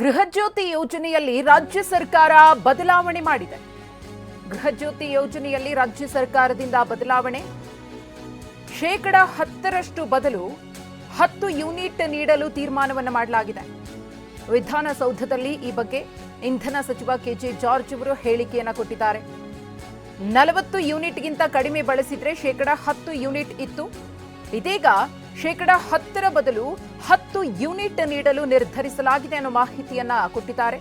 ಗೃಹಜ್ಯೋತಿ ಯೋಜನೆಯಲ್ಲಿ ರಾಜ್ಯ ಸರ್ಕಾರ ಬದಲಾವಣೆ ಮಾಡಿದೆ. ಗೃಹಜ್ಯೋತಿ ಯೋಜನೆಯಲ್ಲಿ ರಾಜ್ಯ ಸರ್ಕಾರದಿಂದ ಬದಲಾವಣೆ. ಶೇಕಡ ಹತ್ತರಷ್ಟು ಬದಲು ಹತ್ತು ಯೂನಿಟ್ ನೀಡಲು ತೀರ್ಮಾನವನ್ನು ಮಾಡಲಾಗಿದೆ. ವಿಧಾನಸೌಧದಲ್ಲಿ ಈ ಬಗ್ಗೆ ಇಂಧನ ಸಚಿವ ಕೆಜೆ ಜಾರ್ಜ್ ಅವರು ಹೇಳಿಕೆಯನ್ನು ಕೊಟ್ಟಿದ್ದಾರೆ. ನಲವತ್ತು ಯೂನಿಟ್ಗಿಂತ ಕಡಿಮೆ ಬಳಸಿದ್ರೆ ಶೇಕಡ ಹತ್ತು ಯೂನಿಟ್ ಇತ್ತು. ಇದೀಗ ಶೇಕಡ ಹತ್ತರ ಬದಲು ಹತ್ತು ಯೂನಿಟ್ ನೀಡಲು ನಿರ್ಧರಿಸಲಾಗಿದೆ ಅನ್ನೋ ಮಾಹಿತಿಯನ್ನ ಕೊಟ್ಟಿದ್ದಾರೆ.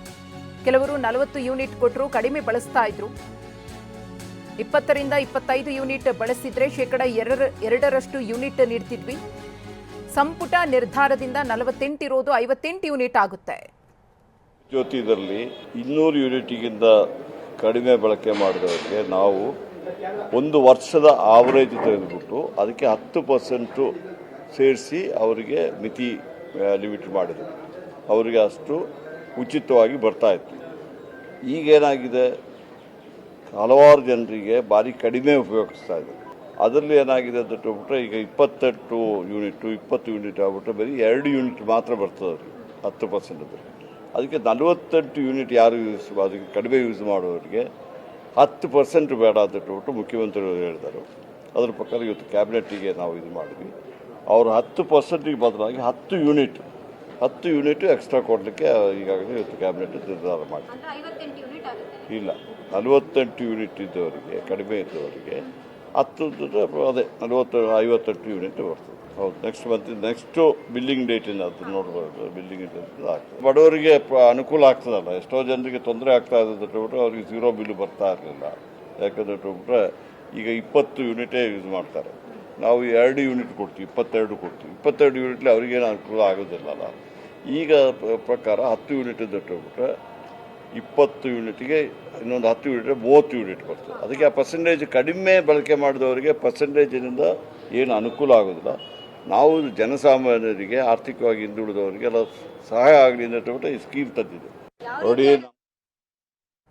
ಕೆಲವರು ನಲವತ್ತು ಯೂನಿಟ್ ಕೊಟ್ಟರು ಕಡಿಮೆ ಬಳಸ್ತಾ ಇದ್ರು. ಇಪ್ಪತ್ತರಿಂದ ಇಪ್ಪತ್ತೈದು ಯೂನಿಟ್ ಬಳಸಿದ್ರೆ ಶೇಕಡ ಎರಡರ ಎರಡರಷ್ಟು ಯೂನಿಟ್ ನೀಡ್ತಿದ್ವಿ. ಸಂಪುಟ ನಿರ್ಧಾರದಿಂದ ನಲವತ್ತೆಂಟು ಇರೋದು ಐವತ್ತೆಂಟು ಯೂನಿಟ್ ಆಗುತ್ತೆ. ಜ್ಯೋತಿದಲ್ಲಿ ಇನ್ನೂರು ಯೂನಿಟ್ಗಿಂತ ಕಡಿಮೆ ಬಳಕೆ ಮಾಡಿದವರಿಗೆ ನಾವು ಒಂದು ವರ್ಷದ ಆವರೇಜ್ ತೆಗೆದುಬಿಟ್ಟು ಅದಕ್ಕೆ ಹತ್ತು ಪರ್ಸೆಂಟು ಸೇರಿಸಿ ಅವರಿಗೆ ಮಿತಿ ಲಿಮಿಟ್ ಮಾಡಿದರು. ಅವರಿಗೆ ಅಷ್ಟು ಉಚಿತವಾಗಿ ಬರ್ತಾ ಇತ್ತು. ಈಗೇನಾಗಿದೆ? ಹಲವಾರು ಜನರಿಗೆ ಭಾರಿ ಕಡಿಮೆ ಉಪಯೋಗಿಸ್ತಾ ಇದ್ದಾರೆ. ಅದರಲ್ಲಿ ಏನಾಗಿದೆ ಅಂತ ಹೇಳ್ಬಿಟ್ರೆ ಈಗ ಇಪ್ಪತ್ತೆಂಟು ಯೂನಿಟು, ಇಪ್ಪತ್ತು ಯೂನಿಟ್ ಆಗ್ಬಿಟ್ರೆ ಬರೀ ಎರಡು ಯೂನಿಟ್ ಮಾತ್ರ ಬರ್ತದೆ ಅವ್ರಿಗೆ, ಹತ್ತು ಪರ್ಸೆಂಟ್ ಅಂದರೆ. ಅದಕ್ಕೆ ನಲವತ್ತೆಂಟು ಯೂನಿಟ್ ಯಾರು ಯೂಸ್, ಅದಕ್ಕೆ ಕಡಿಮೆ ಯೂಸ್ ಮಾಡೋರಿಗೆ ಹತ್ತು ಪರ್ಸೆಂಟ್ ಬೇಡ ಅಂತ ಹೇಳ್ಬಿಟ್ಟು ಮುಖ್ಯಮಂತ್ರಿಗಳು ಹೇಳಿದರು ಅದರ ಪ್ರಕಾರ ಇವತ್ತು ಕ್ಯಾಬಿನೆಟ್ಟಿಗೆ ನಾವು ಇದು ಮಾಡಿದ್ವಿ. ಅವರು ಹತ್ತು ಪರ್ಸೆಂಟಿಗೆ ಬದಲಾಗಿ ಹತ್ತು ಯೂನಿಟ್ ಹತ್ತು ಯೂನಿಟ್ ಎಕ್ಸ್ಟ್ರಾ ಕೊಡಲಿಕ್ಕೆ ಈಗಾಗಲೇ ಇವತ್ತು ಕ್ಯಾಬಿನೆಟ್ ನಿರ್ಧಾರ ಮಾಡಿ ಇಲ್ಲ ನಲವತ್ತೆಂಟು ಯೂನಿಟ್ ಇದ್ದವರಿಗೆ ಕಡಿಮೆ ಇದ್ದವರಿಗೆ ಹತ್ತು ಅದೇ ನಲವತ್ತು ಐವತ್ತೆಂಟು ಯೂನಿಟ್ ಬರ್ತದೆ. ಹೌದು ನೆಕ್ಸ್ಟ್ ಮಂತ್ ನೆಕ್ಸ್ಟು ಬಿಲ್ಲಿಂಗ್ ಡೇಟಿನ ಅದು ನೋಡ್ಬೋದು ಬಿಲ್ಲಿಂಗ್ ಡೇಟಿಂದ ಆಗ್ತದೆ. ಬಡವರಿಗೆ ಪ- ಅನುಕೂಲ ಆಗ್ತದಲ್ಲ ಎಷ್ಟೋ ಜನರಿಗೆ ತೊಂದರೆ ಆಗ್ತಾ ಇದೆ ಹೇಳ್ಬಿಟ್ರೆ ಅವ್ರಿಗೆ ಝೀರೋ ಬಿಲ್ ಬರ್ತಾ ಇರಲಿಲ್ಲ. ಯಾಕಂದ್ರೆ ಹೇಳ್ಬಿಟ್ರೆ ಈಗ ಇಪ್ಪತ್ತು ಯೂನಿಟೇ ಯೂಸ್ ಮಾಡ್ತಾರೆ. ನಾವು ಎರಡು ಯೂನಿಟ್ ಕೊಡ್ತೀವಿ ಇಪ್ಪತ್ತೆರಡು ಕೊಡ್ತೀವಿ. ಇಪ್ಪತ್ತೆರಡು ಯೂನಿಟ್ಲಿ ಅವ್ರಿಗೇನು ಅನುಕೂಲ ಆಗೋದಿಲ್ಲಲ್ಲ. ಈಗ ಪ್ರಕಾರ ಹತ್ತು ಯೂನಿಟ್ ಹೇಳ್ಬಿಟ್ರೆ ಇಪ್ಪತ್ತು ಯೂನಿಟ್ಗೆ ಇನ್ನೊಂದು ಹತ್ತು ಯೂನಿಟ್ ಮೂವತ್ತು ಯೂನಿಟ್ ಬರ್ತದೆ. ಅದಕ್ಕೆ ಆ ಪರ್ಸೆಂಟೇಜ್ ಕಡಿಮೆ ಬಳಕೆ ಮಾಡಿದವರಿಗೆ ಪರ್ಸೆಂಟೇಜಿನಿಂದ ಏನು ಅನುಕೂಲ ಆಗೋದಿಲ್ಲ. ನಾವು ಜನಸಾಮಾನ್ಯರಿಗೆ ಆರ್ಥಿಕವಾಗಿ ಹಿಂದುಳಿದವರಿಗೆಲ್ಲ ಸಹಾಯ ಆಗಲಿ ಅಂತ ಈ ಸ್ಕೀಮ್ ತಂದಿದೆ. ನೋಡಿ